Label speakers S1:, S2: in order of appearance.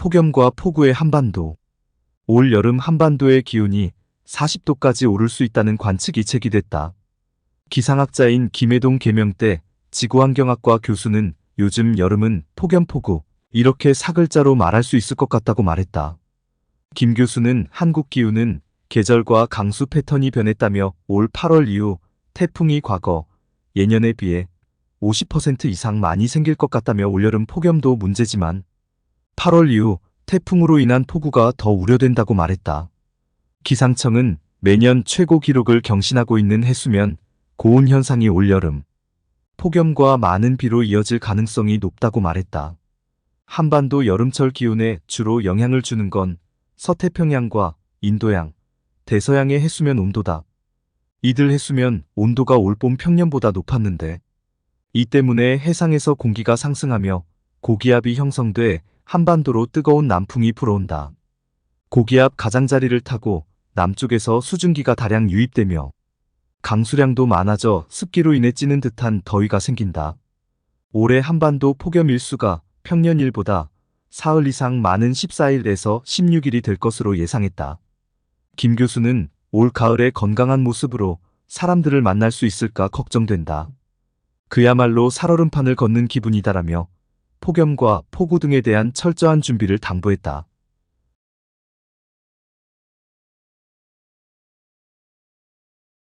S1: 폭염과 폭우의 한반도. 올 여름 한반도의 기온이 40도까지 오를 수 있다는 관측이 제기됐다. 기상학자인 김해동 개명대 지구환경학과 교수는 요즘 여름은 폭염폭우 이렇게 사글자로 말할 수 있을 것 같다고 말했다. 김 교수는 한국 기후는 계절과 강수 패턴이 변했다며 올 8월 이후 태풍이 과거 예년에 비해 50% 이상 많이 생길 것 같다며 올여름 폭염도 문제지만 8월 이후 태풍으로 인한 폭우가 더 우려된다고 말했다. 기상청은 매년 최고 기록을 경신하고 있는 해수면 고온 현상이 올여름 폭염과 많은 비로 이어질 가능성이 높다고 말했다. 한반도 여름철 기온에 주로 영향을 주는 건 서태평양과 인도양, 대서양의 해수면 온도다. 이들 해수면 온도가 올봄 평년보다 높았는데 이 때문에 해상에서 공기가 상승하며 고기압이 형성돼 한반도로 뜨거운 남풍이 불어온다. 고기압 가장자리를 타고 남쪽에서 수증기가 다량 유입되며 강수량도 많아져 습기로 인해 찌는 듯한 더위가 생긴다. 올해 한반도 폭염 일수가 평년 일보다 사흘 이상 많은 14일에서 16일이 될 것으로 예상했다. 김 교수는 올 가을에 건강한 모습으로 사람들을 만날 수 있을까 걱정된다. 그야말로 살얼음판을 걷는 기분이다라며 폭염과 폭우 등에 대한 철저한 준비를 당부했다.